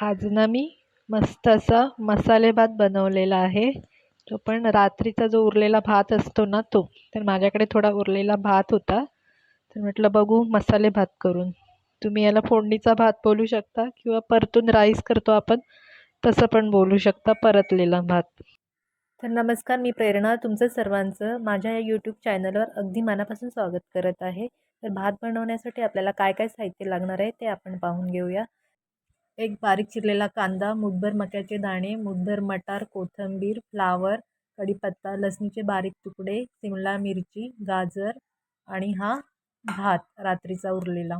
आज ना मी मस्त असा मसाले भात बनवलेला आहे. तो पण रात्रीचा जो उरलेला भात असतो ना तो तर माझ्याकडे थोडा उरलेला भात होता. तर म्हटलं बघू मसाले भात करून. तुम्ही याला फोडणीचा भात बोलू शकता किंवा परतून राईस करतो आपण तसं पण बोलू शकता परतलेला भात. तर नमस्कार मी प्रेरणा तुमचं सर्वांचं. माझ्या या यूट्यूब चॅनलवर अगदी मनापासून स्वागत करत आहे. तर भात बनवण्यासाठी आपल्याला काय काय साहित्य लागणार आहे ते आपण पाहून घेऊया. एक बारीक चिरलेला कांदा मुठभर मक्याचे दाणे मुठभर मटार कोथिंबीर फ्लावर कढीपत्ता लसणीचे बारीक तुकडे शिमला मिरची गाजर आणि हा भात रात्रीचा उरलेला.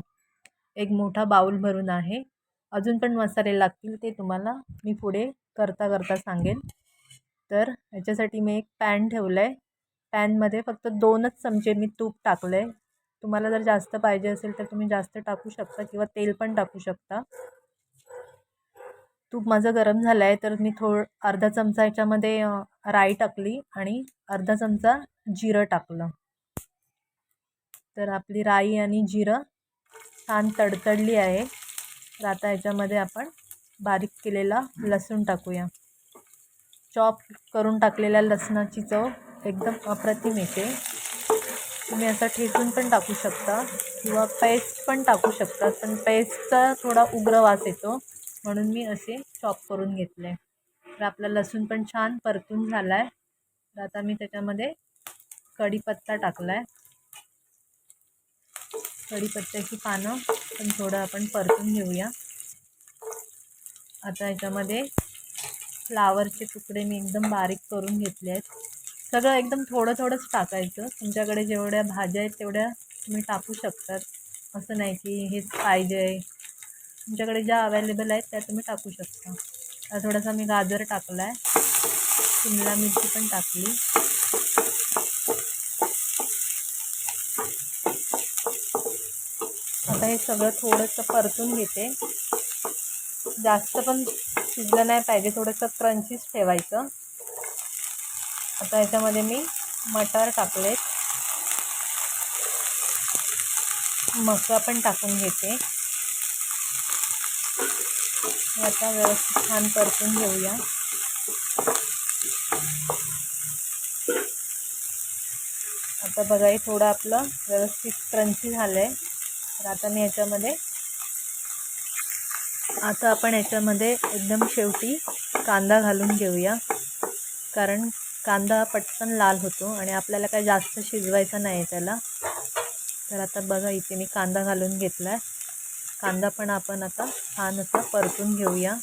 एक मोठा बाऊल भरून आहे. अजून पण मसाले लागतील ते तुम्हाला मी पुढे करता करता सांगेन. तर ह्याच्यासाठी मी एक पॅन ठेवलं आहे पॅनमध्ये फक्त दोनच चमचे मी तूप टाकलं आहे तुम्हाला जर जास्त पाहिजे असेल तर तुम्ही जास्त टाकू शकता किंवा तेल पण टाकू शकता. तूप माझं गरम झालं आहे तर मी थोड अर्धा चमचा याच्यामध्ये राई टाकली आणि अर्धा चमचा जिरं टाकलं. तर आपली राई आणि जिरं छान तडतडली आहे. तर आता याच्यामध्ये आपण बारीक केलेला लसूण टाकूया. चॉप करून टाकलेल्या लसणाची चव एकदम अप्रतिम येते. तुम्ही असं ठेचून पण टाकू शकता किंवा पेस्ट पण टाकू शकता पण पेस्टचा थोडा उग्र वास येतो. म्हणून मी असे चॉप करून घेतले. तर आपला लसूण पण छान परतून झाला आहे तर आता मी त्याच्यामध्ये कढीपत्ता टाकला आहे कढीपत्त्याची पानं पण थोडं आपण परतून घेऊया. आता याच्यामध्ये फ्लावरचे तुकडे मी एकदम बारीक करून घेतले आहेत. सगळं एकदम थोडं थोडंच टाकायचं. तुमच्याकडे जेवढ्या भाज्या आहेत तेवढ्या तुम्ही टाकू शकतात. असं नाही की हेच पाहिजे. तुमच्याकडे ज्या अवेलेबल आहेत त्या तुम्ही टाकू शकता. आता थोडासा मी गाजर टाकला आहे शिमला मिरची पण टाकली. आता हे सगळं थोडंसं परतून घेते. जास्त पण शिजलं नाही पाहिजे थोडंसं क्रंचीच ठेवायचं. आता याच्यामध्ये मी मटार टाकलेत. मका पण टाकून घेते. आता व्यवस्थित छान परतून घेऊया. आता बघा हे थोडं आपलं व्यवस्थित क्रंची झालं आहे तर आता मी याच्यामध्ये आता आपण याच्यामध्ये एकदम शेवटी कांदा घालून घेऊया. कारण कांदा पटकन लाल होतो आणि आपल्याला काय जास्त शिजवायचा नाही त्याला. तर आता बघा इथे मी कांदा घालून घेतला आहे कांदा पण आपण आता छान असा परतून घेऊया.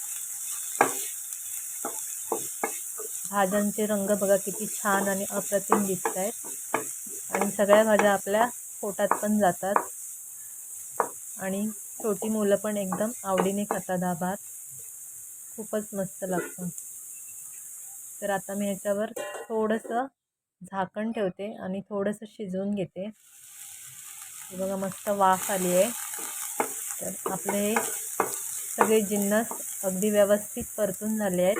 भाज्यांचे रंग बघा किती छान आणि अप्रतिम दिसत आहेत आणि सगळ्या भाज्या आपल्या पोटात पण जातात. आणि छोटी मुलं पण एकदम आवडीने खातात हा भात. खूपच मस्त लागतं. तर आता मी ह्याच्यावर थोडंसं झाकण ठेवते आणि थोडंसं शिजवून घेते. बघा मस्त वाफ आली आहे. तर आपले हे सगळे जिन्नस अगदी व्यवस्थित परतून झाले आहेत.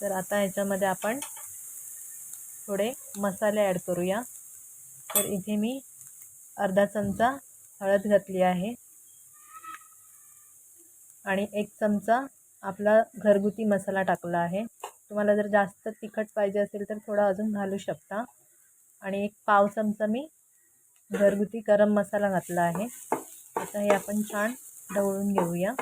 तर आता ह्याच्यामध्ये आपण थोडे मसाले ॲड करूया. तर इथे मी अर्धा चमचा हळद घातली आहे. आणि एक चमचा आपला घरगुती मसाला टाकला आहे. तुम्हाला जर जास्त तिखट पाहिजे असेल तर थोडा अजून घालू शकता. आणि एक पाव चमचा मी घरगुती गरम मसाला घातला आहे. आता हे आपण छान ढवळून घेऊया.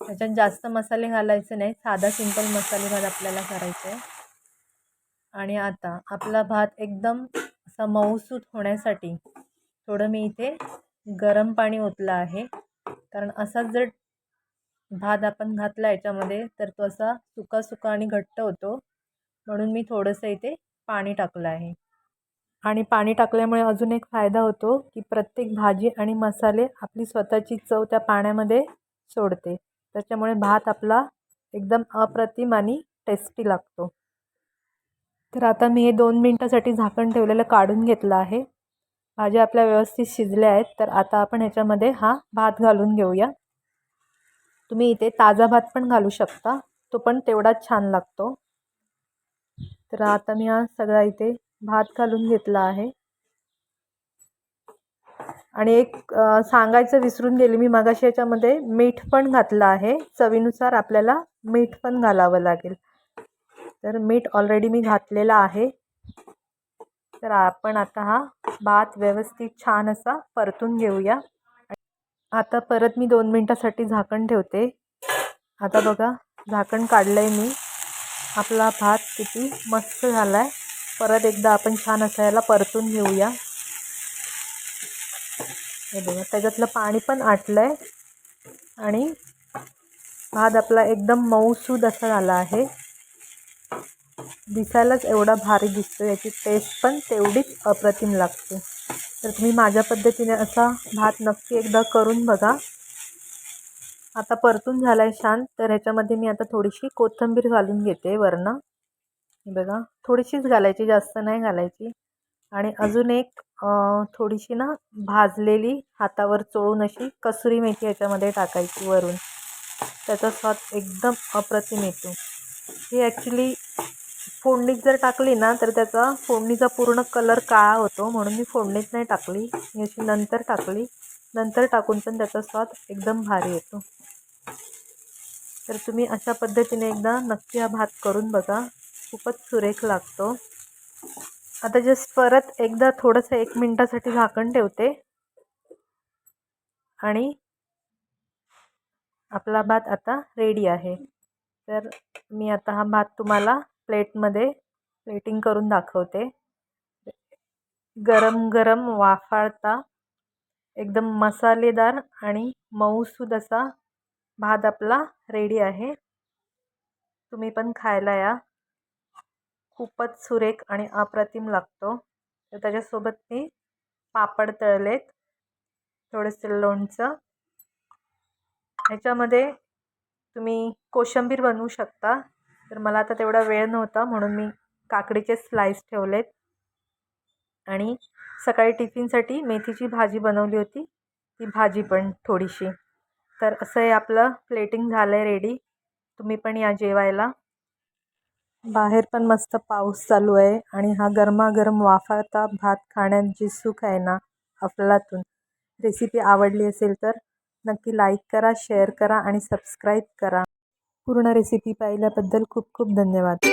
त्याच्यात जास्त मसाले घालायचे नाही साधा सिंपल मसाले भात आपल्याला करायचा आहे. आणि आता आपला भात एकदम असा मऊसूत होण्यासाठी थोडं मी इथे गरम पाणी ओतलं आहे. कारण असाच जर भात आपण घातला याच्यामध्ये तर तो असा सुका सुका आणि घट्ट होतो. म्हणून मी थोडंसं इथे पाणी टाकलं आहे. आणि पाणी टाकल्यामुळे अजून एक फायदा होतो की प्रत्येक भाजी आणि मसाले आपली स्वतःची चव त्या पाण्यामध्ये सोडते. त्याच्यामुळे भात आपला एकदम अप्रतिम आणि टेस्टी लागतो. तर आता मी हे दोन मिनटासाठी झाकण ठेवलेलं काढून घेतलं आहे. भाज्या आपल्या व्यवस्थित शिजल्या आहेत तर आता आपण ह्याच्यामध्ये हा भात घालून घेऊया. तुम्ही इथे ताजा भात पण घालू शकता तो पण तेवढाच छान लागतो. तर आता मी हा सगळा इथे भात घालून घेतला आहे. आणि एक सांगायचं विसरून गेले मी मगाशी याच्यामध्ये मीठ पण घातलं आहे. चवीनुसार आपल्याला मीठ पण घालावं लागेल. तर मीठ ऑलरेडी मी घातलेलं आहे. तर आपण आता हा भात व्यवस्थित छान असा परतून घेऊया. आता परत मी दोन मिनटासाठी झाकण ठेवते. आता बघा झाकण काढलं आहे मी. आपला भात किती मस्त झाला आहे परत एकदा आपण छान असं याला परतून घेऊया. हे बघा त्याच्यातलं पाणी पण आटलं आहे आणि भात आपला एकदम मऊसूद असा झाला आहे. दिसायलाच एवढा भारी दिसतो याची टेस्ट पण तेवढीच अप्रतिम लागते. तर तुम्ही माझ्या पद्धतीने असा भात नक्की एकदा करून बघा. आता परतून झाला आहे छान तर ह्याच्यामध्ये मी आता थोडीशी कोथिंबीर घालून घेते वरनं. बघा थोडीशीच घालायची जास्त नाही घालायची. आणि अजून एक थोडीशी ना भाजलेली हातावर चोळून अशी कसुरी मेथी याच्यामध्ये टाकायची वरून. त्याचा स्वाद एकदम अप्रतिम येतो ही ॲक्च्युली फोडणीत जर टाकली ना तर त्याचा फोडणीचा पूर्ण कलर काळा होतो म्हणून मी फोडणीत नाही टाकली. मी अशी नंतर टाकली. नंतर टाकून पण त्याचा स्वाद एकदम भारी येतो. तर तुम्ही अशा पद्धतीने एकदा नक्की हा भात करून बघा. खूपच सुरेख लागतो. आता जस्ट परत एकदा थोडंसं एक मिनटासाठी झाकण ठेवते. आणि आपला भात आता रेडी आहे. तर मी आता हा भात तुम्हाला प्लेटमध्ये प्लेटिंग करून दाखवते. गरम गरम वाफाळता एकदम मसालेदार आणि मऊसूद असा भात आपला रेडी आहे. तुम्ही पण खायला या. खूपच सुरेख आणि अप्रतिम लागतो. तर त्याच्यासोबत मी पापड तळलेत. थोडंसं लोणचं. ह्याच्यामध्ये तुम्ही कोशिंबीर बनवू शकता. तर मला आता तेवढा वेळ नव्हता म्हणून मी काकडीचे स्लाईस ठेवलेत. आणि सकाळी टिफिनसाठी मेथीची भाजी बनवली होती. ती भाजी पण थोडीशी. तर असं आहे आपलं प्लेटिंग झालं आहे रेडी तुम्ही पण या जेवायला. बाहेर पण मस्त पाऊस चालू आहे आणि हा गरमागरम वाफाळता भात खाण्यात जी सुख आहे ना अफलातून रेसिपी आवडली असेल तर नक्की लाईक करा शेअर करा आणि सबस्क्राईब करा. पूर्ण रेसिपी पाहिल्याबद्दल खूप खूप धन्यवाद.